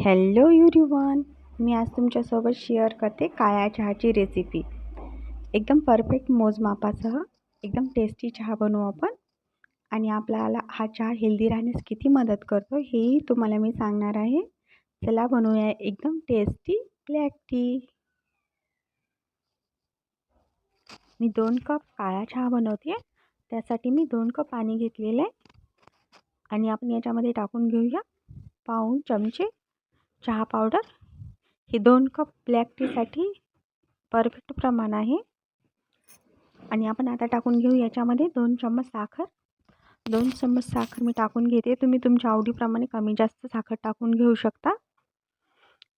Hello युरीवन मी आज तुमच्यासोबत share करते काळ्या चहाची रेसिपी एकदम परफेक्ट मोजमापासह एकदम टेस्टी चहा बनवू आपण. आणि आपल्याला हा चहा हेल्दी राहण्यास किती मदत करतो हेही तुम्हाला मी सांगणार आहे. चला बनवूया एकदम टेस्टी ब्लॅक टी मी दोन कप काळा चहा बनवते. त्यासाठी मी दोन कप पाणी घेतलेलं आहे. आणि आपण याच्यामध्ये टाकून घेऊया पाऊण चमचे. चहा पावडर. हे दोन कप ब्लॅक टीसाठी परफेक्ट प्रमाण आहे. आणि आपण आता टाकून घेऊ याच्यामध्ये दोन चम्मच साखर. दोन चम्मच साखर मी टाकून घेते. तुम्ही तुमच्या आवडीप्रमाणे कमी जास्त साखर टाकून घेऊ शकता.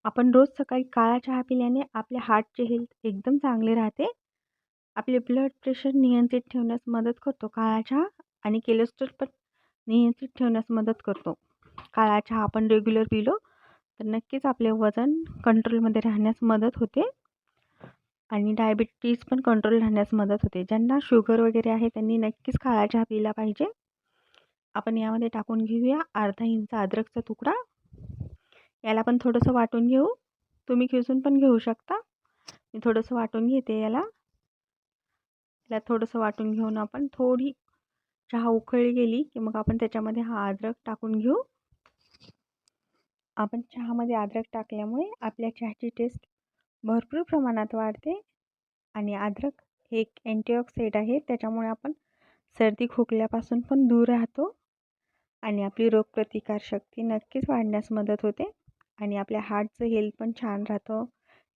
आपण रोज सकाळी काळा चहा पिल्याने आपल्या हार्टचे हेल्थ एकदम चांगले राहते. आपले ब्लड प्रेशर नियंत्रित ठेवण्यास मदत करतो काळा चहा आणि कोलेस्ट्रॉल पण नियंत्रित ठेवण्यास मदत करतो. काळा चहा आपण रेग्युलर पिलो. तर नक्कीच आपले वजन कंट्रोलमध्ये राहण्यास मदत होते. आणि डायबिटीज पण कंट्रोल राहण्यास मदत होते. ज्यांना शुगर वगैरे आहे त्यांनी नक्कीच काळा चहा पिला पाहिजे. आपण यामध्ये टाकून घेऊया अर्धा इंच अद्रकचा तुकडा. याला पण थोडंसं वाटून घेऊ. तुम्ही खिसून पण घेऊ शकता. मी थोडंसं वाटून घेते याला. याला थोडंसं वाटून घेऊन आपण थोडी चहा उकळी गेली की मग आपण त्याच्यामध्ये हा अद्रक टाकून घेऊ. आपण चहामध्ये अद्रक टाकल्यामुळे आपल्या चहाची टेस्ट भरपूर प्रमाणात वाढते आणि अद्रक हे एक अँटीऑक्साईड आहे. त्याच्यामुळे आपण सर्दी खोकल्यापासून पण दूर राहतो आणि आपली रोगप्रतिकारशक्ती नक्कीच वाढण्यास मदत होते आणि आपल्या हार्टचं हेल्थ पण छान राहतं.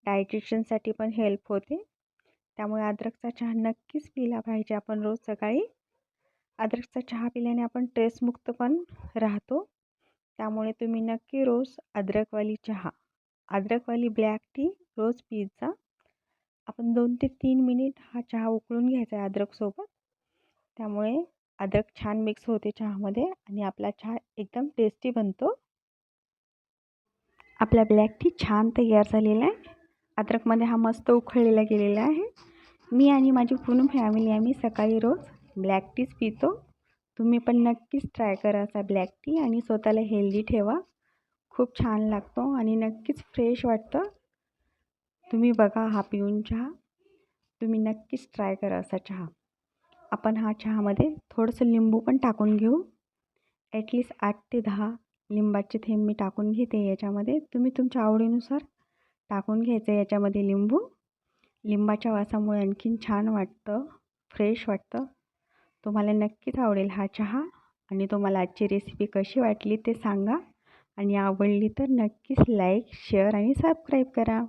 डायजेशनसाठी पण हेल्प होते. त्यामुळे अद्रकचा चहा नक्कीच पिला पाहिजे आपण रोज सकाळी. अद्रकचा चहा पिल्याने आपण स्ट्रेसमुक्त पण राहतो. त्यामुळे तुम्ही नक्की रोज अद्रकवाली चहा अद्रकवाली ब्लॅक टी रोज पिझ्झा. आपण दोन ते तीन मिनिट हा चहा उकळून घ्यायचा आहे अद्रकसोबत त्यामुळे अद्रक छान मिक्स होते चहामध्ये आणि आपला चहा एकदम टेस्टी बनतो. आपला ब्लॅक टी छान तयार झालेला आहे. अद्रकमध्ये हा मस्त उकळलेला गेलेला आहे. मी आणि माझी पूर्ण फॅमिली आम्ही सकाळी रोज ब्लॅक टीच पितो. तुम्ही पण नक्कीच ट्राय करा असा ब्लॅक टी आणि स्वतःला हेल्दी ठेवा. खूप छान लागतो आणि नक्कीच फ्रेश वाटतं. तुम्ही बघा हा पिऊन चहा. तुम्ही नक्कीच ट्राय करा असा चहा. आपण हा चहामध्ये थोडंसं लिंबू पण टाकून घेऊ. ॲटलिस्ट आठ ते दहा लिंबाचे थेंब मी टाकून घेते याच्यामध्ये. तुम्ही तुमच्या आवडीनुसार टाकून घ्यायचं याच्यामध्ये लिंबू. लिंबाच्या वासामुळे आणखीन छान वाटतं फ्रेश वाटतं. तुम्हाला नक्कीच आवडेल हा चहा आणि तुम्हाला आजची रेसिपी कशी वाटली ते सांगा आणि आवडली तर नक्कीच लाईक शेअर आणि सबस्क्राईब करा.